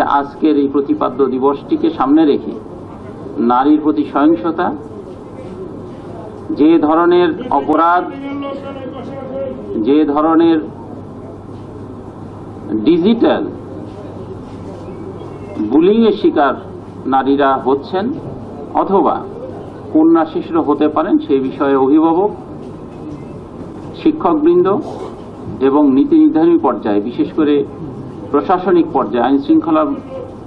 যে আজকের এই প্রতিপাদ্য দিবসটিকে সামনে রেখে নারীর প্রতি সহিংসতা, যে ধরনের অপরাধ, যে ধরনের ডিজিটাল বুলিংয়ের শিকার নারীরা হচ্ছেন অথবা কন্যা শিশুরা হতে পারেন সেই বিষয়ে অভিভাবক, শিক্ষকবৃন্দ এবং নীতি নির্ধারণী পর্যায়ে, বিশেষ করে প্রশাসনিক পর্যায়ে আইন শৃঙ্খলা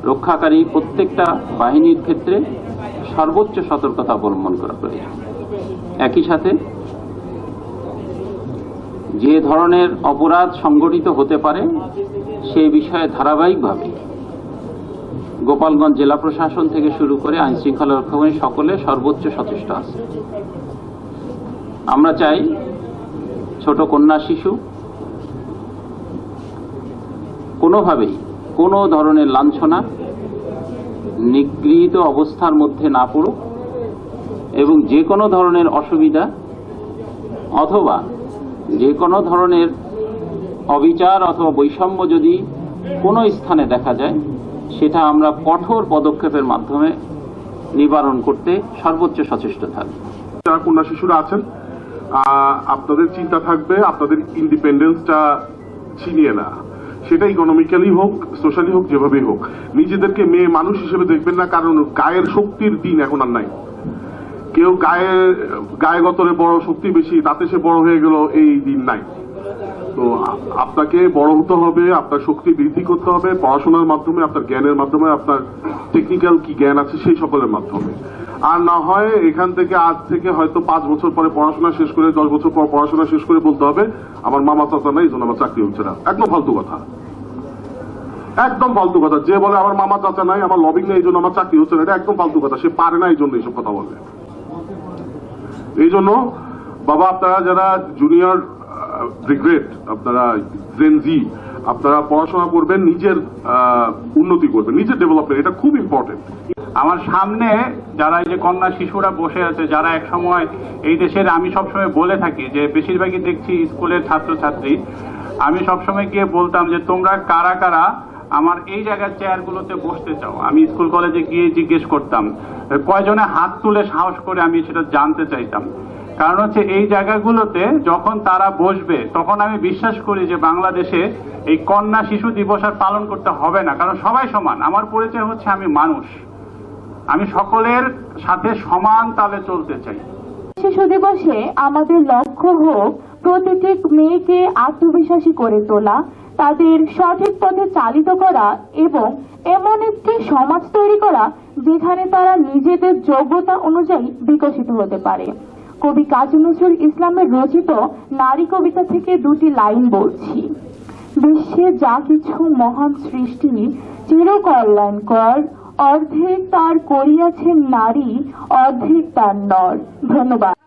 রক্ষাকারী প্রত্যেকটা বাহিনীর ক্ষেত্রে সর্বোচ্চ সতর্কতা অবলম্বন করা প্রয়োজন। একই সাথে যে ধরনের অপরাধ সংগঠিত হতে পারে, সে বিষয়ে ধারাবাহিকভাবে গোপালগঞ্জ জেলা প্রশাসন থেকে শুরু করে আইন শৃঙ্খলা রক্ষাকারী সকলে সর্বোচ্চ সচেষ্ট আছে। আমরা চাই ছোট কন্যা শিশু কোনোভাবেই কোনো ধরনের লাঞ্ছনা নিগৃহীত অবস্থার মধ্যে না পড়ুক এবং যে কোনো ধরনের অসুবিধা অথবা যে কোনো ধরনের অবিচার অথবা বৈষম্য যদি কোনো স্থানে দেখা যায়, সেটা আমরা কঠোর পদক্ষেপের মাধ্যমে নিবারণ করতে সর্বোচ্চ সচেষ্ট থাকব যারা কন্যা শিশুরা আছেন আপনাদের চিন্তা থাকবে, আপনাদের ইন্ডিপেন্ডেন্সটা ছিনিয়ে না সেটা ইকোনমিক্যালি হোক সোশ্যালি হোক যেভাবেই হোক। নিজেদেরকে মেয়ে মানুষ হিসেবে দেখবেন না, কারণ গায়ের শক্তির দিন এখন আর নাই। কেউ গায়ে গায়ে গতরে বড় শক্তি বেশি, তাতে সে বড় হয়ে গেল, এই দিন নাই। তো আপনাকে বড় হতে হবে, আপনার শক্তি বৃদ্ধি করতে হবে, পড়াশোনার মাধ্যমে, আপনার জ্ঞানের মাধ্যমে, আপনার টেকনিক্যাল কি জ্ঞান আছে, সেই সকলের মাধ্যমে। আর না হয় এখান থেকে আজ থেকে হয়তো পাঁচ বছর পরে পড়াশোনা শেষ করে, দশ বছর পর পড়াশোনা শেষ করে বলতে হবে, আমার মামা চাচা নাই, এই জন্য আমার চাকরি হচ্ছে না। একদম ফালতু কথা। একদম ফালতু কথা। যে বলে আমার মামা চাচা নাই, আমার লবিং নেই, এই জন্য আমার চাকরি হচ্ছে না, এটা একদম ফালতু কথা। সে পারে না এই জন্য এইসব কথা বলে। এই জন্য বাবা, আপনারা যারা জুনিয়র ব্রিগ্রেড আপনারা জেনজি আপনারা পড়াশোনা করবেন, নিজের উন্নতি করবেন, নিজের ডেভেলপমেন্ট এটা খুব ইম্পর্টেন্ট আমার সামনে যারা এই যে কন্যা শিশুরা বসে আছে, যারা এক সময় এই দেশের, আমি সবসময় বলে থাকি যে বেশিরভাগই দেখছি স্কুলের ছাত্রছাত্রী। আমি সবসময় গিয়ে বলতাম যে তোমরা কারা কারা আমার এই জায়গার চেয়ারগুলোতে বসতে চাও? আমি স্কুল কলেজে গিয়ে জিজ্ঞেস করতাম, কয়জনে হাত তুলে সাহস করে আমি সেটা জানতে চাইতাম। কারণ হচ্ছে এই জায়গাগুলোতে যখন তারা বসবে, তখন আমি বিশ্বাস করি যে বাংলাদেশে এই কন্যা শিশু দিবস আর পালন করতে হবে না, কারণ সবাই সমান। আমার পরিচয় হচ্ছে আমি মানুষ। আমি সকলের সাথে সমান তালে চলতে চাই। শিশু দিবসে আমাদের লক্ষ্য হোক প্রতিটি মেয়েকে আত্মবিশ্বাসী করে তোলা, তাদের সঠিক পথে চালিত করা এবং এমন একটি সমাজ তৈরি করা যেখানে তারা নিজেদের যোগ্যতা অনুযায়ী বিকশিত হতে পারে। কবি কাজী নজরুল ইসলামের রচিত নারী কবিতা থেকে দুটি লাইন বলছি। বিশ্বে যা কিছু মহান সৃষ্টি, চিরকল্যাণকর অর্ধেক তার করিয়াছেন নারী অর্ধেক তার নর। ধন্যবাদ।